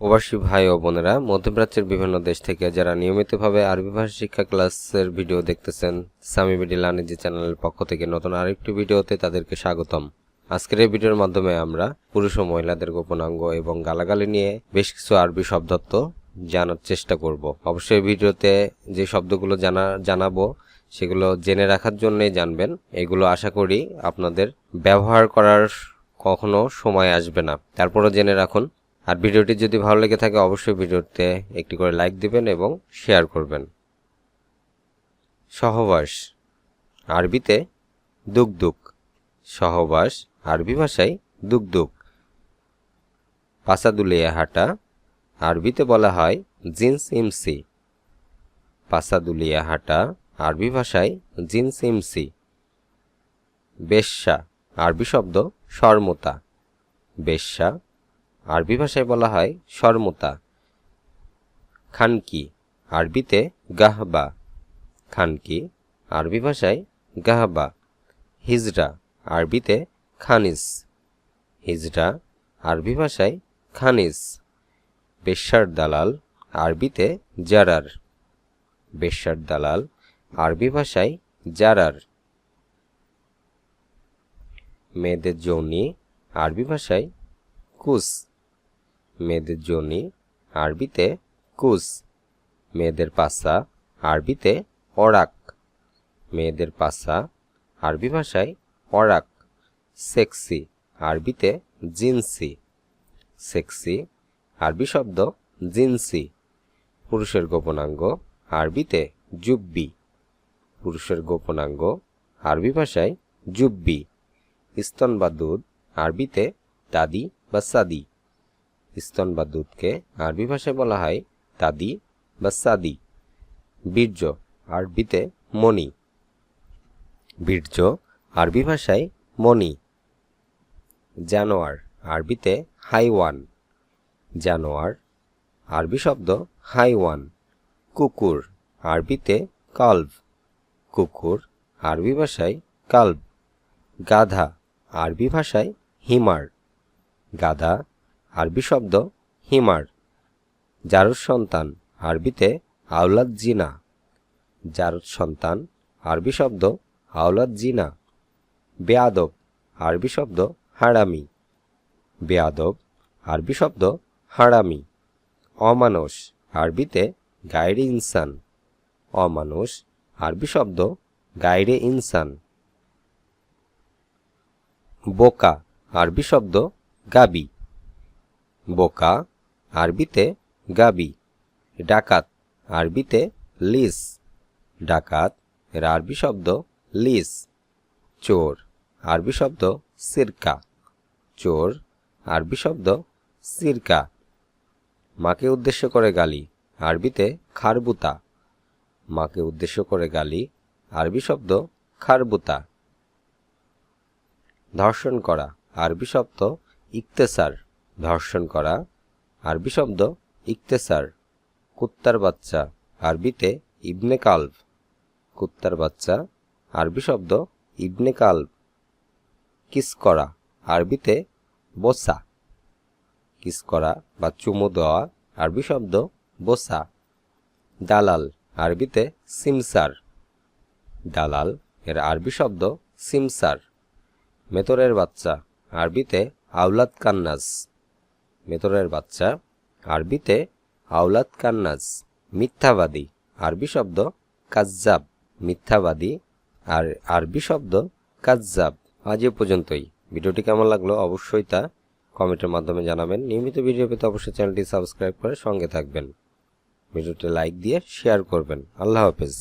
প্রবাসী ভাই ও বোনেরা, মধ্যপ্রাচ্যের বিভিন্ন দেশ থেকে যারা নিয়মিতভাবে আরবি ভাষা শিক্ষা ক্লাসের ভিডিও দেখতেছেন সামি বিডি লানিজি চ্যানেলের পক্ষ থেকে নতুন আরেকটি ভিডিওতে তাদেরকে স্বাগতম। আজকের এই ভিডিওর মাধ্যমে আমরা পুরুষ ও মহিলাদের গোপনাঙ্গ এবং গালাগালি নিয়ে বেশ কিছু আরবি শব্দত্ব জানার চেষ্টা করব। অবশ্যই ভিডিওতে যে শব্দগুলো জানা, জানাব, সেগুলো জেনে রাখার জন্যই জানবেন। এগুলো আশা করি আপনাদের ব্যবহার করার কখনো সময় আসবে না। তারপরও জেনে রাখুন আর ভিডিওটি যদি ভালো লেগে থাকে, অবশ্যই ভিডিওতে একটি করে লাইক দিবেন এবং শেয়ার করবেন। সহবাস, আরবিতে দুগদুক সহবাস, আরবি ভাষায় দুগদুক পাসাদুলিয়া হাঁটা আরবিতে বলা হয় জিন্স ইমসি। পাসাদুলিয়া হাঁটা আরবি ভাষায় জিন্স ইমসি। বেশ্যা, আরবি শব্দ শর্মতা। বেশ্যা আরবি ভাষায় বলা হয় শর্মতা। খানকি, আরবিতে গাহবা। খানকি, আরবি ভাষায় গাহবা। হিজরা, আরবিতে খানিস। হিজরা, আরবি ভাষায় খানিস। বেশ্যার দালাল, আরবিতে জারার। বেশ্যার দালাল, আরবি ভাষায় জারার। মেয়েদের যৌনি আরবি ভাষায় কুস। মেয়েদের যোনি আরবিতে কুস। মেয়েদের পাসা, আরবিতে অরাক। মেয়েদের পাসা, আরবি ভাষায় অরাক। সেক্সি, আরবিতে জিন্সি। সেক্সি, আরবি শব্দ জিন্সি। পুরুষের গোপনাঙ্গ, আরবিতে জুব্বি। পুরুষের গোপনাঙ্গ, আরবি ভাষায় জুব্বি। স্তন বা দুধ, আরবিতে দাদি বা সাদি। স্তন বা দুধকে আরবি ভাষায় বলা হয় দাদি বা সাদি। বীর্য, আরবিতে মণি। বীর্য, আরবি ভাষায় মণি। জানোয়ার, আরবিতে হাইওয়ান। জানোয়ার, আরবি শব্দ হাইওয়ান। কুকুর, আরবিতে কালভ। কুকুর, আরবি ভাষায় কালভ। গাধা, আরবি ভাষায় হিমার। গাধা আরবি শব্দ হিমার। জারুর সন্তান আরবিতে আওলাদ জিনা। জারুর সন্তান আরবি শব্দ আওলাদ জিনা। বেয়াদব আরবি শব্দ হারামি। বেয়াদব আরবি শব্দ হারামি। অমানস আরবিতে গাইরে ইনসান। অমানুষ আরবি শব্দ গাইরে ইনসান। বোকা আরবি শব্দ গাবি। বোকা, আরবিতে গাবি, ডাকাত, আরবিতে লিস, ডাকাত, এর আরবি শব্দ লিস, চোর, আরবি শব্দ সিরকা, চোর, আরবি শব্দ সিরকা, মাকে উদ্দেশ্য করে গালি, আরবিতে খারবুতা, মাকে উদ্দেশ্য করে গালি, আরবি শব্দ খারবুতা, ধর্ষণ করা, আরবি শব্দ ইকতেসার ধর্ষণ করা, আরবি শব্দ ইকতেসার, কুত্তার বাচ্চা, আরবিতে ইবনে কালভ কুত্তার বাচ্চা, আরবি শব্দ ইবনে কালভ কিস করা, আরবিতে বোসা। কিস করা বা চুমু দেওয়া, আরবি শব্দ বোসা। দালাল, আরবিতে সিমসার। দালাল, এর আরবি শব্দ সিমসার। মেতরের বাচ্চা, আরবিতে আউলাদ কান্নাস। মেতরের বাচ্চা। আরবিতে আউলাদ কান্নাজ, মিথ্যাবাদী। আরবি শব্দ কাজ্জাব, মিথ্যাবাদী। আর আরবি শব্দ কাজ্জাব। আজ এ পর্যন্তই। ভিডিওটি কেমন লাগল অবশ্যই তা কমেন্টের মাধ্যমে জানাবেন। নিয়মিত ভিডিও পেতে অবশ্যই চ্যানেলটি সাবস্ক্রাইব করে সঙ্গে থাকবেন। ভিডিওটি লাইক দিয়ে শেয়ার করবেন। আল্লাহ হাফেজ।